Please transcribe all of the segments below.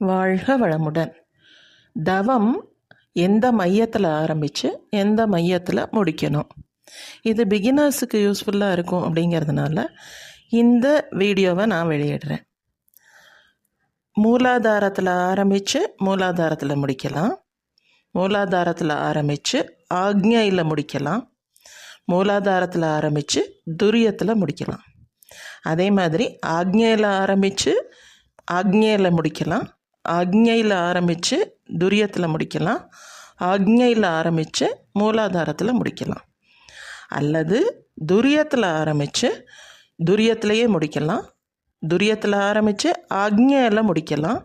வாழ்க வளமுடன். தவம் எந்த மையத்தில் ஆரம்பித்து எந்த மையத்தில் முடிக்கணும்? இது பிகினர்ஸுக்கு யூஸ்ஃபுல்லாக இருக்கும் அப்படிங்கிறதுனால இந்த வீடியோவை நான் வெளியிடுறேன். மூலாதாரத்தில் ஆரம்பித்து மூலாதாரத்தில் முடிக்கலாம். மூலாதாரத்தில் ஆரம்பித்து ஆக்ஞையில் முடிக்கலாம். மூலாதாரத்தில் ஆரம்பித்து துரியத்தில் முடிக்கலாம். அதே மாதிரி ஆக்ஞையில் ஆரம்பித்து ஆக்ஞையில் முடிக்கலாம். ஆக்ஞையில் ஆரம்பித்து துரியத்தில் முடிக்கலாம். ஆக்ஞையில் ஆரம்பித்து மூலாதாரத்தில் முடிக்கலாம். அல்லது துரியத்தில் ஆரம்பித்து துரியத்திலேயே முடிக்கலாம். துரியத்தில் ஆரம்பித்து ஆக்ஞையில் முடிக்கலாம்.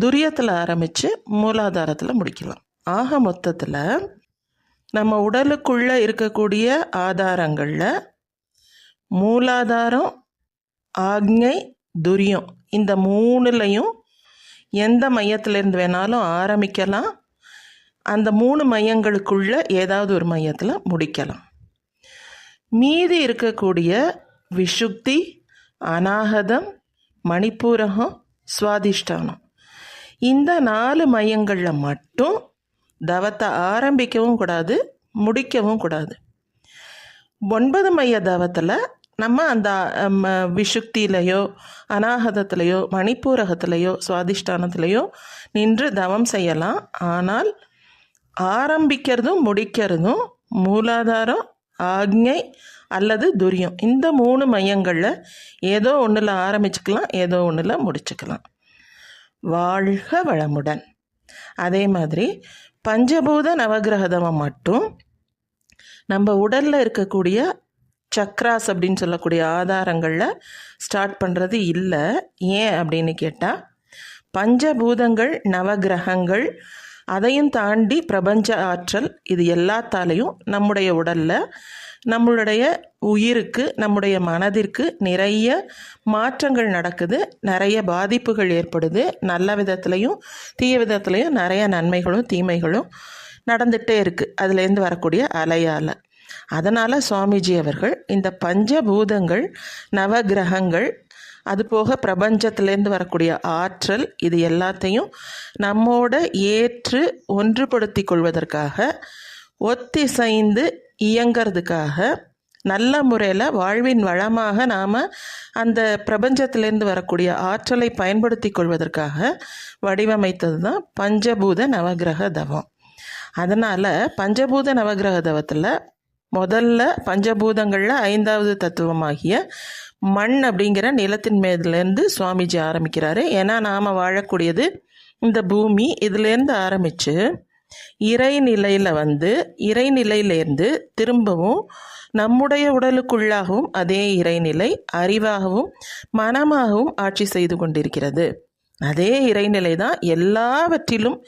துரியத்தில் ஆரம்பித்து மூலாதாரத்தில் முடிக்கலாம். ஆக மொத்தத்தில் நம்ம உடலுக்குள்ளே இருக்கக்கூடிய ஆதாரங்களில் மூலாதாரம் ஆக்ஞை துரியம் இந்த மூணுலையும் எந்த மையத்திலேருந்து வேணாலும் ஆரம்பிக்கலாம். அந்த மூணு மையங்களுக்குள்ள ஏதாவது ஒரு மையத்தில் முடிக்கலாம். மீதி இருக்கக்கூடிய விஷுக்தி அநாகதம் மணிப்பூரகம் சுவாதிஷ்டானம். இந்த நாலு மையங்களில் மட்டும் தவத்தை ஆரம்பிக்கவும் கூடாது முடிக்கவும் கூடாது. ஒன்பது மைய தவத்தில் நம்ம அந்த ம, விஷுக்தியிலையோ அநாகதத்திலையோ மணிப்பூரகத்திலையோ சுவாதிஷ்டானத்திலையோ நின்று தவம் செய்யலாம். ஆனால் ஆரம்பிக்கிறதும் முடிக்கிறதும் மூலாதாரம் ஆக்ஞை அல்லது துரியம். இந்த மூணு மையங்களில் ஏதோ ஒன்றில் ஆரம்பிச்சுக்கலாம் ஏதோ ஒன்றில் முடிச்சுக்கலாம். வாழ்க வளமுடன். அதே மாதிரி பஞ்சபூத நவகிரக தவம் மட்டும் நம்ம உடலில் இருக்கக்கூடிய சக்ராஸ் அப்படின்னு சொல்லக்கூடிய ஆதாரங்களில் ஸ்டார்ட் பண்ணுறது இல்லை. ஏன் அப்படின்னு கேட்டால் பஞ்சபூதங்கள் நவகிரகங்கள் அதையும் தாண்டி பிரபஞ்ச ஆற்றல் இது எல்லாத்தாலையும் நம்முடைய உடலில் நம்மளுடைய உயிருக்கு நம்முடைய மனதிற்கு நிறைய மாற்றங்கள் நடக்குது நிறைய பாதிப்புகள் ஏற்படுது நல்ல விதத்துலையும் தீய விதத்துலையும் நிறைய நன்மைகளும் தீமைகளும் நடந்துகிட்டே இருக்குது அதுலேருந்து வரக்கூடிய அலையால். அதனால் சுவாமிஜி அவர்கள் இந்த பஞ்சபூதங்கள் நவகிரகங்கள் அதுபோக பிரபஞ்சத்திலேருந்து வரக்கூடிய ஆற்றல் இது எல்லாத்தையும் நம்மோட ஏற்று ஒன்றுபடுத்தி கொள்வதற்காக ஒத்திசைந்து இயங்கிறதுக்காக நல்ல முறையில் வாழ்வின் வளமாக நாம் அந்த பிரபஞ்சத்திலேருந்து வரக்கூடிய ஆற்றலை பயன்படுத்தி கொள்வதற்காக வடிவமைத்தது தான் பஞ்சபூத நவக்கிரக தவம். அதனால் பஞ்சபூத நவக்கிரக தவத்தில் முதல்ல பஞ்சபூதங்களில் ஐந்தாவது தத்துவமாகிய மண் அப்படிங்கிற நிலத்தின் மேலேருந்து சுவாமிஜி ஆரம்பிக்கிறாரு. ஏன்னா நாம் வாழக்கூடியது இந்த பூமி. இதுலேருந்து ஆரம்பித்து இறைநிலையில் வந்து இறைநிலையிலேருந்து திரும்பவும் நம்முடைய உடலுக்குள்ளாகவும் அதே இறைநிலை அறிவாகவும் மனமாகவும் ஆட்சி செய்து கொண்டிருக்கிறது. அதே இறைநிலை தான் எல்லாவற்றிலும்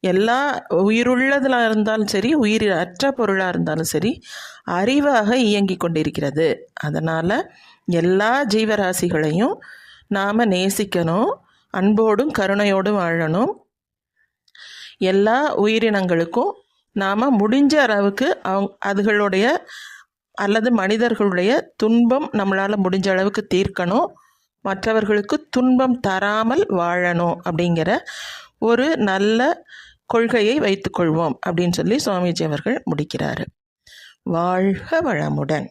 எல்லா உயிருள்ளதாக இருந்தாலும் சரி உயிர் அற்ற பொருளாக இருந்தாலும் சரி அறிவாக இயங்கி கொண்டிருக்கிறது. அதனால் எல்லா ஜீவராசிகளையும் நாம் நேசிக்கணும் அன்போடும் கருணையோடும் வாழணும். எல்லா உயிரினங்களுக்கும் நாம் முடிஞ்ச அளவுக்கு அவங் அதுகளுடைய அல்லது மனிதர்களுடைய துன்பம் நம்மளால் முடிஞ்ச அளவுக்கு தீர்க்கணும். மற்றவர்களுக்கு துன்பம் தராமல் வாழணும் அப்படிங்கிற ஒரு நல்ல கொள்கையை வைத்துக்கொள்வோம் அப்படின்னு சொல்லி சுவாமிஜி அவர்கள் முடிக்கிறார். வாழ்க வளமுடன்.